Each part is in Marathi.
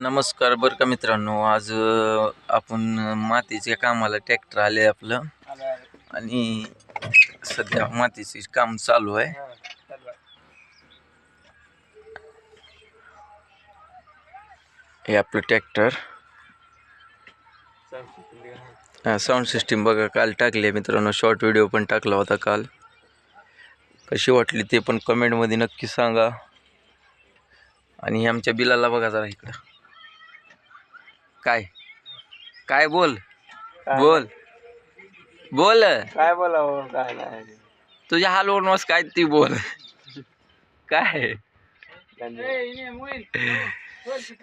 नमस्कार बरं का मित्रांनो आज आपण मातीच्या कामाला ट्रॅक्टर आले आपलं. आणि सध्या मातीचे काम चालू आहे. हे आपलं ट्रॅक्टर साऊंड सिस्टीम बघा काल टाकली मित्रांनो. शॉर्ट व्हिडिओ पण टाकला होता काल. कशी वाटली ते पण कमेंटमध्ये नक्की सांगा. आणि आमच्या बिलाला बघा जरा इकडं. काय? काय बोल? बोल. बोल. काय बोलावं? काय नाही. तुझ्या हलवून मस्त काय ती बोल. काय?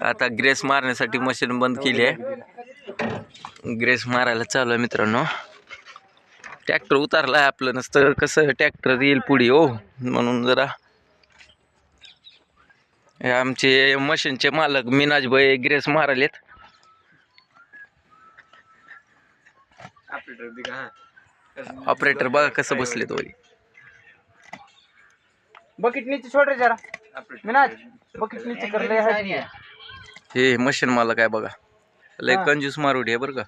आता ग्रेस मारण्यासाठी मशीन बंद केली आहे. ग्रेस मारायला चालू आहे मित्रांनो. ट्रॅक्टर उतारलाय आपलं नसतं. कसं ट्रॅक्टर येईल पुढे हो म्हणून जरा. हे आमचे मशीनचे मालक मिनाज भाई ग्रेस मारायलेत. ऑपरेटर बघा कसं बसले तो बकेट नीचे छोड़ रे जरा. मिनाज बकेट नीचे कर ले है हे मशीन मालक आहे बघा. लय. कंजूस मारुडी आहे बरं का.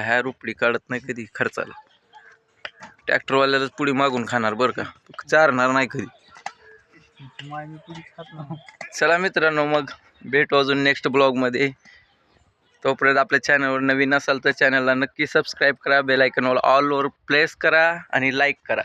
ह्या रुपडी काढत नाही कधी खर्चाला. ट्रॅक्टरवाल्यालाच पुढे मागून खाणार बरं का. चारणार नाही कधी. चला मित्रांनो मग भेटू अजून नेक्स्ट ब्लॉगमध्ये तोपर्यंत आपल्या चॅनलवर नवीन असाल तर चॅनलला नक्की सबस्क्राईब करा बेलायकनवर ऑल ओवर प्लेस करा आणि लाईक करा.